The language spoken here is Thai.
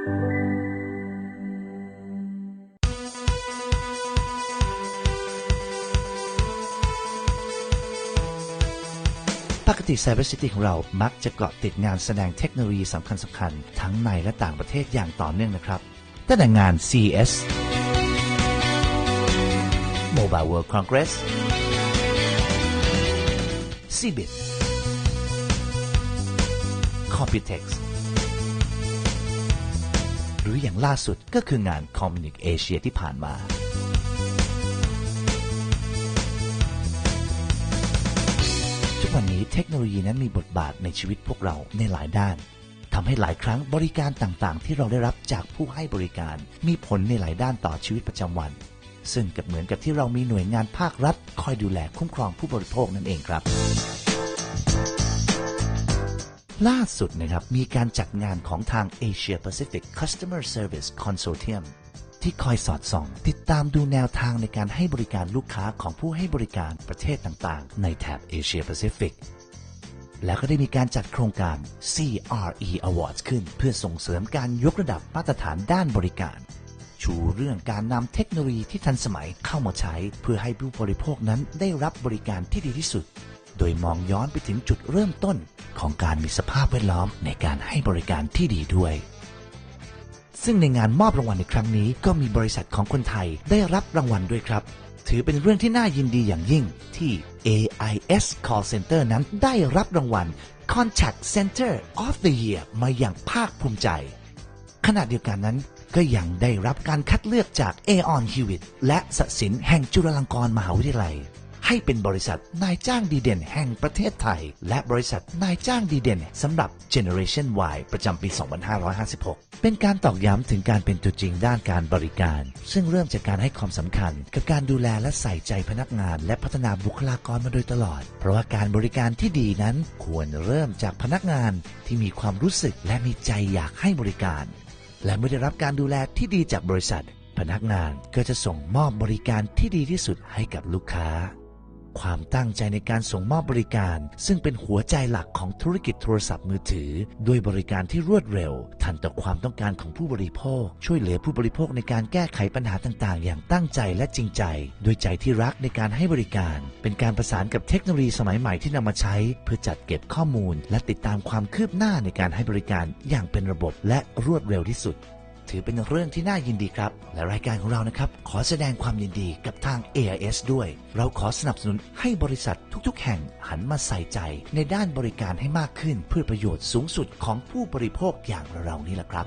ปกติไซเบอร์ซิกของเรามักจะเกาะติดงานแสดงเทคโนโลยีสำคัญสำคัญทั้งในและต่างประเทศอย่างต่อเนื่องนะครับตั้งแต่งาน CES Mobile World Congress CBIT Computex หรืออย่างล่าสุดก็คืองาน Communic Asia ที่ผ่านมาทุกวันนี้เทคโนโลยีนั้นมีบทบาทในชีวิตพวกเราในหลายด้านทำให้หลายครั้งบริการต่างๆ ที่เราได้รับจากผู้ให้บริการ มีผลในหลายด้านต่อชีวิตประจำวัน ซึ่งกับเหมือนกับที่เรามีหน่วยงานภาครัฐ คอยดูแลคุ้มครองผู้บริโภคนั่นเองครับ ล่าสุดนะครับ มีการจัดงานของทาง Asia Pacific Customer Service Consortium ที่คอยสอดส่อง ติดตามดูแนวทางในการให้บริการลูกค้าของผู้ให้บริการประเทศต่างๆ ในแถบ Asia Pacific แล้วก็ได้มีการจัดโครงการ CRE Awards ขึ้น เพื่อส่งเสริมการยกระดับมาตรฐานด้านบริการ ชูเรื่องการนำเทคโนโลยีที่ทันสมัยเข้ามาใช้ เพื่อให้ผู้บริโภคนั้นได้รับบริการที่ดีที่สุด โดยมองย้อนไปถึงจุดเริ่มต้นของการมีสภาพแวดล้อมในการให้บริการที่ดีด้วย ซึ่งในงานมอบรางวัลในครั้งนี้ก็มีบริษัทของคนไทยได้รับรางวัลด้วยครับ ถือเป็นเรื่องที่น่ายินดีอย่างยิ่งที่ AIS Call Center นั้นได้รับรางวัล Contact Center of the Year มาอย่างภาคภูมิใจ ขณะเดียวกันนั้นก็ยังได้รับการคัดเลือกจาก Aon Hewitt และสศิลป์แห่งจุฬาลงกรณ์มหาวิทยาลัย ให้เป็นบริษัทนายจ้างดีเด่นแห่งประเทศไทย และบริษัทนายจ้างดีเด่นสำหรับ Generation Y ประจำปี 2556 เป็นการตอกย้ำถึงการเป็นตัวจริงด้านการบริการ ซึ่งเริ่มจากการให้ความสำคัญ กับการดูแลและใส่ใจพนักงาน และพัฒนาบุคลากรมาโดยตลอด เพราะว่าการบริการที่ดีนั้นควรเริ่มจากพนักงานที่มีความรู้สึกและมีใจอยากให้บริการ และเมื่อได้รับการดูแลที่ดีจากบริษัทพนักงานก็จะส่งมอบบริการที่ดีที่สุดให้กับลูกค้า ความตั้งใจในการส่งมอบบริการ ซึ่งเป็นหัวใจหลักของธุรกิจโทรศัพท์มือถือ ด้วยบริการที่รวดเร็ว ทันต่อความต้องการของผู้บริโภค ช่วยเหลือผู้บริโภคในการแก้ไขปัญหาต่างๆ อย่างตั้งใจและจริงใจด้วยใจที่รักในการให้บริการ เป็นการประสานกับเทคโนโลยีสมัยใหม่ที่นำมาใช้ เพื่อจัดเก็บข้อมูล และติดตามความคืบหน้าในการให้บริการอย่างเป็นระบบและรวดเร็วที่สุด ถือเป็นเรื่องที่น่ายินดีครับ และรายการของเรานะครับ ขอแสดงความยินดีกับทาง AIS ด้วย เราขอสนับสนุนให้บริษัททุกๆ แห่งหันมาใส่ใจ ในด้านบริการให้มากขึ้น เพื่อประโยชน์สูงสุดของผู้บริโภคอย่างเราๆนี่แหละครับ